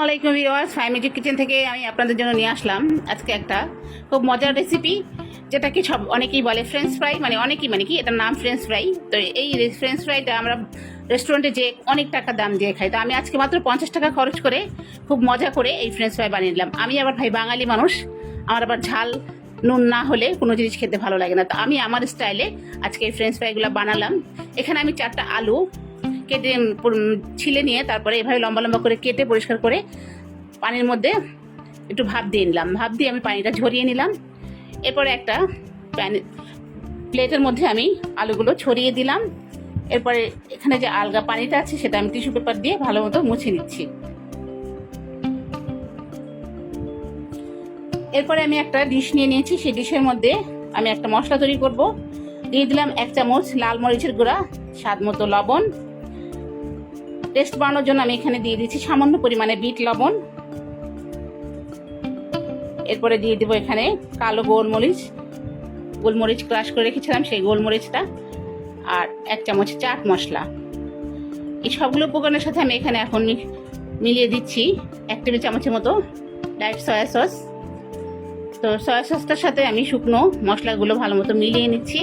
আসসালামাইকুম viewers phi music kitchen থেকে আমি আপনাদের জন্য নিয়ে আসলাম আজকে একটা খুব মজার রেসিপি যেটা কি সব অনেকেই বলে ফ্রেঞ্চ ফ্রাই মানে অনেকেই মানে কি এটার নাম ফ্রেঞ্চ ফ্রাই তো এই ফ্রেঞ্চ ফ্রাইটা আমরা রেস্টুরেন্টে যে অনেক টাকা দাম দিয়ে খাই। তো আমি আজকে মাত্র পঞ্চাশ টাকা খরচ করে খুব মজা করে এই ফ্রেঞ্চ ফ্রাই বানিয়ে নিলাম। আমি আবার ভাই বাঙালি মানুষ, আমার আবার ঝাল নুন না হলে কোনো জিনিস খেতে ভালো লাগে না। তো আমি আমার স্টাইলে আজকে এই ফ্রেঞ্চ ফ্রাইগুলো বানালাম। এখানে আমি চারটা আলু কেটে ছিলে নিয়ে তারপরে এভাবে লম্বা লম্বা করে কেটে পরিষ্কার করে পানির মধ্যে একটু ভাপ দিয়ে নিলাম। ভাপ দিয়ে আমি পানিটা ঝরিয়ে নিলাম। এরপরে একটা প্যান প্লেটের মধ্যে আমি আলুগুলো ছড়িয়ে দিলাম। এরপরে এখানে যে আলগা পানিটা আছে সেটা আমি টিস্যু পেপার দিয়ে ভালো মতো মুছে নিচ্ছি। এরপরে আমি একটা ডিশ নিয়ে নিয়েছি। সেই ডিশের মধ্যে আমি একটা মশলা তৈরি করব। দিয়ে দিলাম এক চামচ লাল মরিচের গুঁড়া, স্বাদ মতো লবণ টেস্ট বানানোর জন্য আমি এখানে দিয়ে দিচ্ছি সামান্য পরিমাণে বিট লবণ। এরপরে দিয়ে দেবো এখানে কালো গোলমরিচ। গোলমরিচ ক্রাশ করে রেখেছিলাম সেই গোলমরিচটা আর এক চামচ চাট মশলা। এই সবগুলো উপকরণের সাথে আমি এখানে এখন মিলিয়ে দিচ্ছি এক টেবিল চামচের মতো লাইট সয়া সস। তো সয়া সসটার সাথে আমি শুকনো মশলাগুলো ভালো মতো মিলিয়ে নিচ্ছি।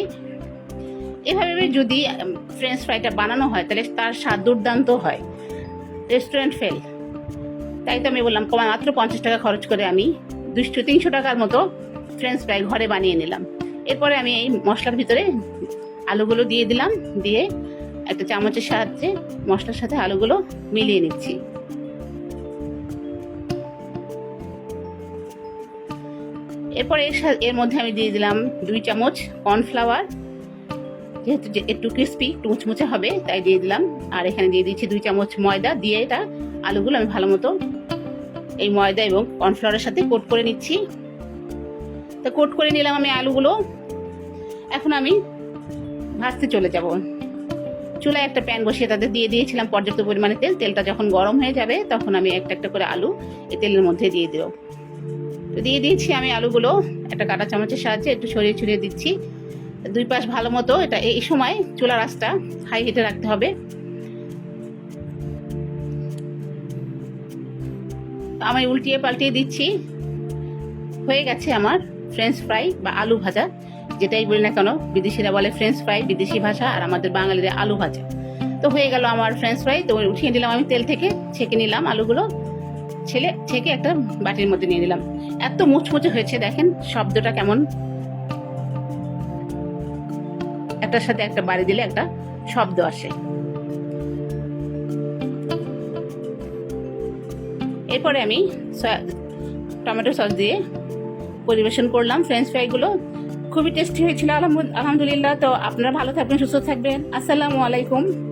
এভাবে যদি ফ্রেঞ্চ ফ্রাইটা বানানো হয়, তাহলে তার স্বাদ দুর্দান্ত হয়। রেস্টুরেন্ট ফেল তাই তো আমি বললাম মাত্র পঞ্চাশ টাকা খরচ করে আমি দুশো তিনশো টাকার মতো ফ্রেঞ্চ ফ্রাই ঘরে বানিয়ে নিলাম। এরপরে আমি এই মশলার ভিতরে আলুগুলো দিয়ে দিলাম, দিয়ে একটা চামচের সাহায্যে মশলার সাথে আলুগুলো মিলিয়ে নিচ্ছি। এরপর এর এর মধ্যে আমি দিয়ে দিলাম দুই চামচ কর্নফ্লাওয়ার যেহেতু একটু ক্রিস্পি একটু মুচমুচে হবে, তাই দিয়ে দিলাম। আর এখানে দিয়ে দিচ্ছি দুই চামচ ময়দা, দিয়ে এটা আলুগুলো আমি ভালো মতো এই ময়দা এবং কর্নফ্লাওয়ারের সাথে কোট করে নিচ্ছি। তো কোট করে নিলাম আমি আলুগুলো। এখন আমি ভাজতে চলে যাব। চুলায় একটা প্যান বসিয়ে তাদের দিয়ে দিয়েছিলাম পর্যাপ্ত পরিমাণে তেল। তেলটা যখন গরম হয়ে যাবে, তখন আমি একটা একটা করে আলু এই তেলের মধ্যে দিয়ে দেবো। তো দিয়ে দিয়েছি আমি আলুগুলো। একটা কাঁটা চামচের সাহায্যে একটু ছড়িয়ে ছড়িয়ে দিচ্ছি। দুই পাশ ভালো মতো এটা এই সময় চুলার আঁচটা হাই হিটে রাখতে হবে। আমি উল্টিয়ে পাল্টিয়ে দিচ্ছি। হয়ে গেছে আমার ফ্রেঞ্চ ফ্রাই বা আলু ভাজা, যেটাই বলি না কেন, বিদেশিরা বলে ফ্রেঞ্চ ফ্রাই বিদেশি ভাষা আর আমাদের বাঙালিদের আলু ভাজা। তো হয়ে গেল আমার ফ্রেঞ্চ ফ্রাই তো উঠিয়ে নিলাম আমি তেল থেকে, ছেঁকে নিলাম আলুগুলো, ছেলে ছেঁকে একটা বাটির মধ্যে নিয়ে নিলাম। এত মুচমুচে হয়েছে দেখেন, শব্দটা কেমন একটার সাথে একটা বাড়ি দিলে একটা শব্দ আসে। এরপরে আমি টমেটো সস দিয়ে পরিবেশন করলাম ফ্রেঞ্চ ফ্রাইগুলো খুবই টেস্টি হয়েছিল, আলহামদুল- আলহামদুলিল্লাহ। তো আপনারা ভালো থাকবেন, সুস্থ থাকবেন। আসসালামু আলাইকুম।